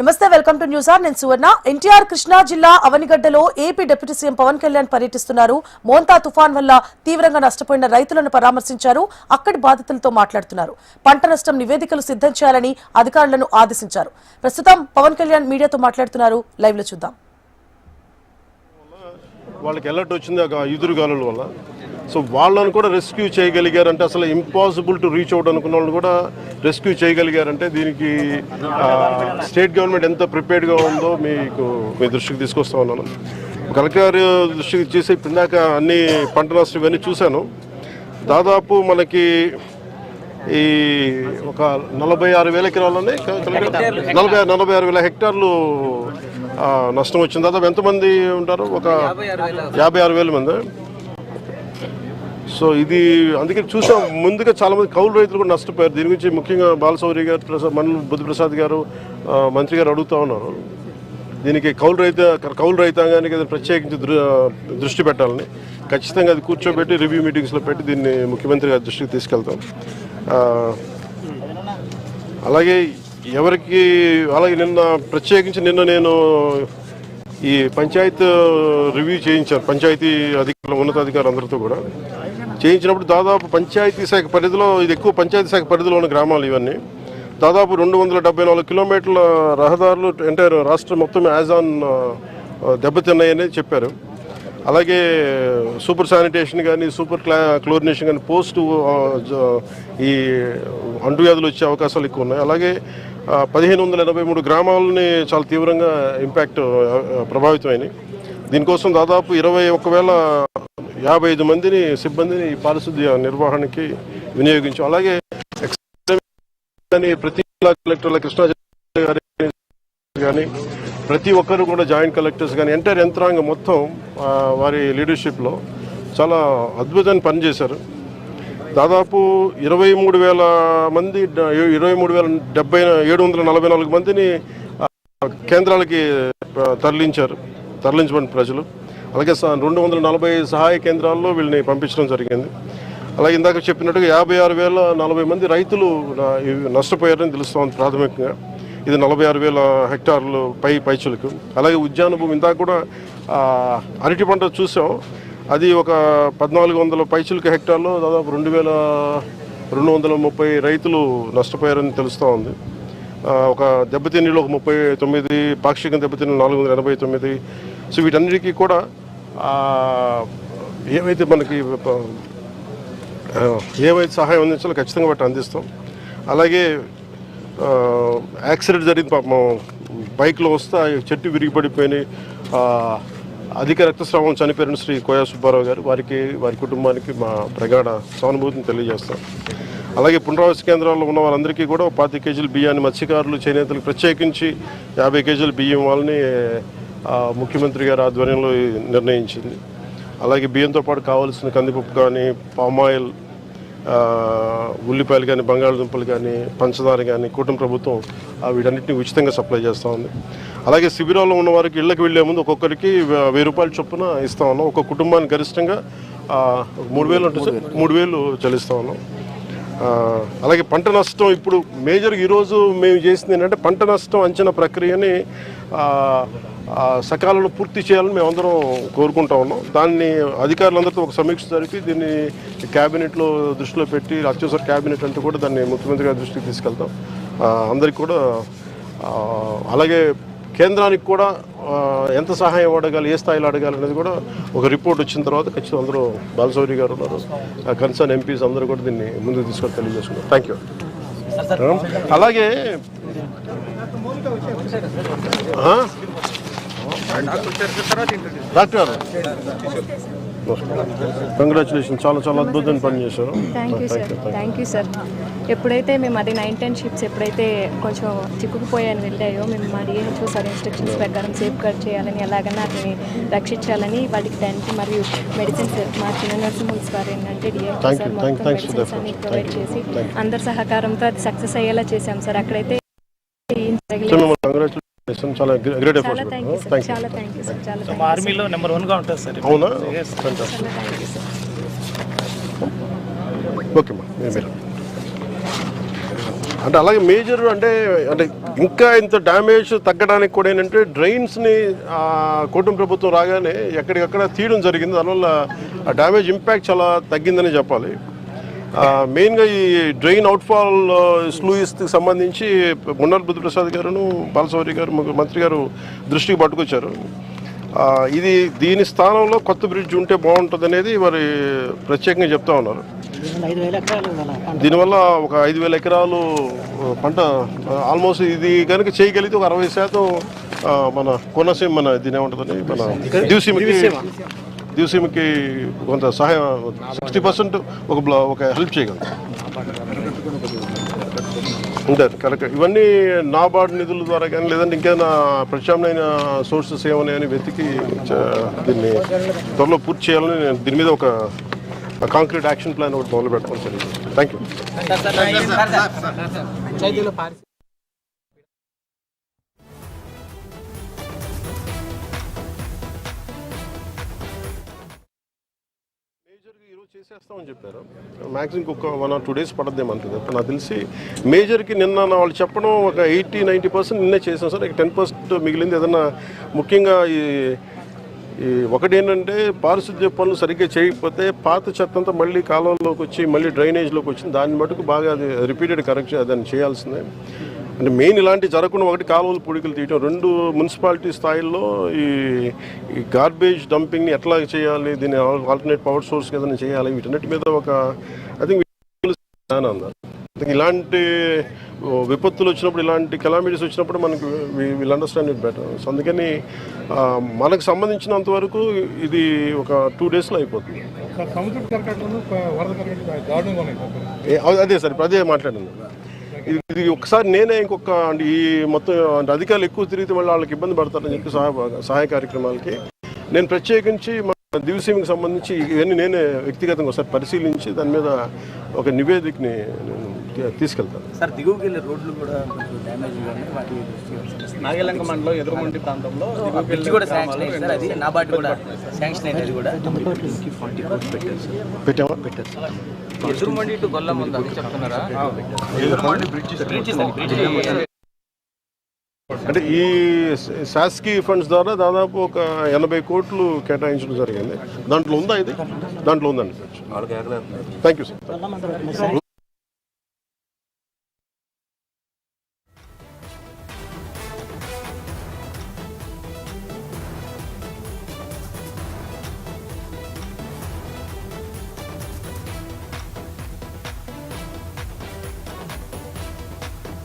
నమస్తే welcome to news are. నేను సువర్ణ. ఎన్టీఆర్ కృష్ణా జిల్లా అవనిగడ్డలో AP deputy CM Pawan Kalyan పర్యటిస్తున్నారు. మోంతా తుఫాన్ వల్ల తీవ్రంగా నష్టపోయిన రైతులను పరామర్శించారు. అక్కడి బాధితులతో మాట్లాడుతున్నారు. పంట నష్టం నివేదికలు సిద్ధం చేయాలని అధికారులను ఆదేశించారు. ప్రస్తుతం పవన్ కళ్యాణ్ మీడియాతో మాట్లాడుతున్నారు. లైవ్లో చూద్దాం. వాళ్ళకి ఎలర్ట్ వచ్చింది ఎదురుగాలుల వల్ల. సో వాళ్ళని కూడా రెస్క్యూ చేయగలిగారంటే అసలు ఇంపాసిబుల్ టు రీచ్ అవుట్ అనుకున్న వాళ్ళు కూడా రెస్క్యూ చేయగలిగారంటే దీనికి స్టేట్ గవర్నమెంట్ ఎంత ప్రిపేర్డ్గా ఉందో మీకు మీ దృష్టికి తీసుకొస్తా ఉన్నాను. కలెక్టర్ దృష్టికి చేసి ఇందాక అన్ని పంట నష్టం ఇవన్నీ చూశాను. దాదాపు మనకి ఈ ఒక నలభై ఆరు వేల ఎకరాలని నలభై నలభై ఆరు వేల హెక్టార్లు నష్టం వచ్చింది. దాదాపు ఎంతమంది ఉంటారు? ఒక యాభై ఆరు వేల మంది. సో ఇది అందుకే చూసాం. ముందుగా చాలామంది కౌలు రైతులు కూడా నష్టపోయారు. దీని గురించి ముఖ్యంగా బాలసౌరి గారు ప్రసాద్ మండల బుద్ధిప్రసాద్ గారు మంత్రి గారు అడుగుతా ఉన్నారు. దీనికి కౌలు రైత కౌలు రైతాంగానికి ప్రత్యేకించి దృ దృష్టి పెట్టాలని. ఖచ్చితంగా అది కూర్చోబెట్టి రివ్యూ మీటింగ్స్లో పెట్టి దీన్ని ముఖ్యమంత్రి గారి దృష్టికి తీసుకెళ్తాం. అలాగే ఎవరికి అలాగే నిన్న ప్రత్యేకించి నిన్న నేను ఈ పంచాయత్ రివ్యూ చేయించాను. పంచాయతీ అధికారులు ఉన్నతాధికారులు అందరితో కూడా. చేయించినప్పుడు దాదాపు పంచాయతీ శాఖ పరిధిలో ఇది ఎక్కువ పంచాయతీ శాఖ పరిధిలో ఉన్న గ్రామాలు ఇవన్నీ. దాదాపు రెండు వందల డెబ్బై నాలుగు కిలోమీటర్ల రహదారులు ఎంటైర్ రాష్ట్రం మొత్తం యాజాన్ దెబ్బతిన్నాయని చెప్పారు. అలాగే సూపర్ శానిటేషన్ కానీ సూపర్ క్లా క్లోరినేషన్ కానీ పోస్ట్ ఈ అంటువ్యాధులు వచ్చే అవకాశాలు ఎక్కువ ఉన్నాయి. అలాగే పదిహేను వందల ఎనభై మూడు గ్రామాలని చాలా తీవ్రంగా ఇంపాక్ట్ ప్రభావితమైనవి దీనికోసం దాదాపు ఇరవై ఒక్క వేల యాభై ఐదు మందిని సిబ్బందిని ఈ పారిశుద్ధ్య నిర్వహణకి వినియోగించాం. అలాగే ప్రతి జిల్లా కలెక్టర్ల కృష్ణా గారి కానీ ప్రతి ఒక్కరు కూడా జాయింట్ కలెక్టర్స్ కానీ ఎంటైర్ యంత్రాంగం మొత్తం వారి లీడర్షిప్లో చాలా అద్భుతాన్ని పనిచేశారు. దాదాపు ఇరవై మూడు వేల మంది ఇరవై మూడు వేల డెబ్బై ఏడు వందల నలభై నాలుగు మందిని కేంద్రాలకి తరలించారు తరలించబడిన ప్రజలు. అలాగే స- రెండు వందల నలభై సహాయ కేంద్రాల్లో వీళ్ళని పంపించడం జరిగింది. అలాగే ఇందాక చెప్పినట్టుగా యాభై ఆరు వేల నలభై మంది రైతులు నష్టపోయారని తెలుస్తోంది ప్రాథమికంగా. ఇది నలభై ఆరు వేల హెక్టార్లు పై పైచులకు. అలాగే ఉద్యాన భూమి ఇందాక కూడా అరటి పంట చూసాం. అది ఒక పద్నాలుగు వందల పైచులకు హెక్టార్లో దాదాపు రెండు వేల రెండు వందల ముప్పై రైతులు నష్టపోయారని తెలుస్తూ ఉంది ఒక దెబ్బతిన్నీళ్ళు ఒక ముప్పై తొమ్మిది పాక్షిక దెబ్బతిన్న నాలుగు వందల ఎనభై తొమ్మిది. సో వీటన్నిటికీ కూడా ఏవైతే మనకి ఏవైతే సహాయం అందించాలో ఖచ్చితంగా వాటి అందిస్తాం. అలాగే యాక్సిడెంట్ జరిగింది పాపం బైక్లో వస్తే చెట్టు విరిగిపడిపోయినాయి అధిక రక్తస్రావం చనిపోయిన శ్రీ కోయా సుబ్బారావు గారు వారికి వారి కుటుంబానికి మా ప్రగాఢ సానుభూతిని తెలియజేస్తాం. అలాగే పునరావాస కేంద్రాల్లో ఉన్న వాళ్ళందరికీ కూడా పాతి కేజీల బియ్యాన్ని మత్స్యకారులు చేనేతలకు ప్రత్యేకించి యాభై కేజీల బియ్యం వాళ్ళని ముఖ్యమంత్రి గారి ఆధ్వర్యంలో నిర్ణయించింది. అలాగే బియ్యంతో పాటు కావాల్సిన కందిపప్పు కానీ పామాయిల్ ఉల్లిపాయలు కానీ బంగాళదుంపలు కానీ పంచదార కానీ కూటమి ప్రభుత్వం వీటన్నిటిని ఉచితంగా సప్లై చేస్తూ ఉంది. అలాగే శిబిరాల్లో ఉన్న వారికి ఇళ్ళకి వెళ్ళే ముందు ఒక్కొక్కరికి వెయ్యి రూపాయల చొప్పున ఇస్తా ఉన్నాం. ఒక కుటుంబానికి గరిష్టంగా మూడు వేలు ఉంటుంది మూడు వేలు చెల్లిస్తూ ఉన్నాం. అలాగే పంట నష్టం ఇప్పుడు మేజర్ ఈరోజు మేము చేసింది ఏంటంటే పంట నష్టం అంచనా ప్రక్రియని సకాలంలో పూర్తి చేయాలని మేము అందరం కోరుకుంటా ఉన్నాం. దాన్ని అధికారులందరితో ఒక సమీక్ష జరిపి దీన్ని క్యాబినెట్లో దృష్టిలో పెట్టి అత్యవసర క్యాబినెట్ అంటూ కూడా దాన్ని ముఖ్యమంత్రి గారి దృష్టికి తీసుకెళ్తాం. అందరికీ కూడా అలాగే కేంద్రానికి కూడా ఎంత సహాయం అడగాలి ఏ స్థాయిలో అడగాలి అనేది కూడా ఒక రిపోర్ట్ వచ్చిన తర్వాత ఖచ్చితంగా అందరూ బాలసౌరి గారు ఉన్నారు. కన్సర్న్ ఎంపీస్ అందరూ కూడా దీన్ని ముందుకు తీసుకొని తెలియజేసుకున్నారు. థ్యాంక్ యూ అలాగే? డాక్టర్ గారు. కంగ్రాచులేషన్ చాలా చాలా అద్భుతమైన పని చేశారు. Thank you sir thank you sir ఎప్పుడైతే మేము అది నైన్ టెన్ షిప్స్ ఎప్పుడైతే కొంచెం చిక్కుకుపోయాని వెళ్ళాయో మేము మా డిహెచ్ఓ సార్ ఇన్స్ట్రక్షన్స్ ప్రకారం సేఫ్ గార్డ్ చేయాలని ఎలాగైనా వాటిని రక్షించాలని వాటికి టెంట్ మరియు మెడిసిన్స్ మా చిన్న నర్సింహోల్స్ వారు ఏంటంటే సార్ మొత్తం మెడిసిన్స్ అన్ని. ప్రొవైడ్. చేసి అందరి సహకారంతో అది సక్సెస్ అయ్యేలా చేశాం సార్. అక్కడైతే చాలా great efforts thank you sir ఆర్మీలో నెంబర్ వన్గా ఉంటుంది సార్ అవునా? ఓకే మీరు అంటే అలాగే మేజర్ అంటే అంటే ఇంకా ఇంత డ్యామేజ్ తగ్గడానికి కూడా ఏంటంటే డ్రైన్స్ని కూటమి ప్రభుత్వం రాగానే ఎక్కడికక్కడ తీయడం జరిగింది. దానివల్ల ఆ డ్యామేజ్ ఇంపాక్ట్ చాలా తగ్గిందని చెప్పాలి. మెయిన్గా ఈ డ్రైన్ అవుట్ఫాల్ స్లూయిస్కి సంబంధించి మున్నార్ బుద్ధప్రసాద్ గారును బాలసౌరి గారు మంత్రి గారు దృష్టికి పట్టుకొచ్చారు. ఇది దీని స్థానంలో కొత్త బ్రిడ్జ్ ఉంటే బాగుంటుంది అనేది మరి ప్రత్యేకంగా చెప్తా ఉన్నారు. దీనివల్ల ఒక ఐదు వేల ఎకరాలు పంట ఆల్మోస్ట్ ఇది కనుక చేయగలిగితే ఒక అరవై శాతం మన కోనసీమ మన దీని ఏముంటుందని మన దివసీమకి దివసీమకి కొంత సహాయం సిక్స్టీ పర్సెంట్ ఒక బ్లా- ఒక హెల్ప్ చేయగలరు. ఉంటారు కరెక్ట్. ఇవన్నీ నాబార్డ్ నిధుల ద్వారా కానీ లేదంటే ఇంకేదైనా ప్రత్యామ్నాయ సోర్సెస్ ఏమన్నాయని వెతికి దీన్ని త్వరలో పూర్తి చేయాలని నేను దీని మీద ఒక కాంక్రీట్ యాక్షన్ ప్లాన్ ఒకటి మొదలు పెట్టడం సార్ థ్యాంక్ యూ చేసేస్తామని చెప్పారు. మ్యాక్సిమం ఒక వన్ ఆర్ టూ డేస్ పడద్దేమో అంతే నాకు తెలిసి మేజర్కి నిన్న వాళ్ళు చెప్పడం ఒక ఎయిటీ నైంటీ పర్సెంట్ నిన్నే చేసాం సార్. ఇక టెన్ పర్సెంట్ మిగిలింది ఏదన్నా ముఖ్యంగా ఈ ఈ ఒకటి ఏంటంటే పారిశుద్ధ్య పనులు సరిగ్గా చేయకపోతే పాత చెత్త అంతా మళ్ళీ కాలువలోకి వచ్చి మళ్ళీ డ్రైనేజ్లోకి వచ్చింది. దాన్ని మటుకు బాగా అది రిపీటెడ్ కరెక్ట్ దాన్ని చేయాల్సిందే. అంటే మెయిన్ ఇలాంటి జరగకుండా ఒకటి కాలువలు పొడికలు తీయటం రెండు మున్సిపాలిటీ స్థాయిల్లో ఈ ఈ గార్బేజ్ డంపింగ్ని ఎట్లా చేయాలి దీన్ని ఆల్టర్నేట్ పవర్ సోర్స్ ఏదైనా చేయాలి వీటన్నిటి మీద ఒక ఐ థింక్ ఇలాంటి విపత్తులు వచ్చినప్పుడు ఇలాంటి కెలామిటీస్ వచ్చినప్పుడు మనకు will understand it better so అందుకని మనకు సంబంధించినంత వరకు ఇది ఒక టూ డేస్లో అయిపోతుంది. అదే సార్ ఇప్పుడు అదే మాట్లాడింది. ఇది ఒకసారి నేనే ఇంకొక అంటే ఈ మొత్తం అంటే అధికారులు ఎక్కువ తిరిగితే మళ్ళీ వాళ్ళకి ఇబ్బంది పడతారని చెప్పి సహాయ సహాయ కార్యక్రమాలకి నేను ప్రత్యేకించి మన దివసీమకి సంబంధించి ఇవన్నీ నేనే వ్యక్తిగతంగా ఒకసారి పరిశీలించి దాని మీద ఒక నివేదికని తీసుకెళ్తాను సార్ దిగువకి వెళ్ళే రోడ్లు కూడా డ్యామేజ్ వాటి. నాగలంక మండలం ఎదురుమంటి ప్రాంతంలో బ్రిడ్జ్ కూడా శాంక్షన్ అయింది సార్ అది నాబార్డు కూడా శాంక్షన్ అయింది అది కూడా పెట్టామా ఎదురుమండి టు గొల్లం ఉంది అది చెప్తున్నారా అంటే ఈ శాస్కీ ఫండ్స్ ద్వారా దాదాపు ఒక ఎనభై కోట్లు కేటాయించడం జరిగింది. దాంట్లో ఉందా ఇది? దాంట్లో ఉందండి. Thank you sir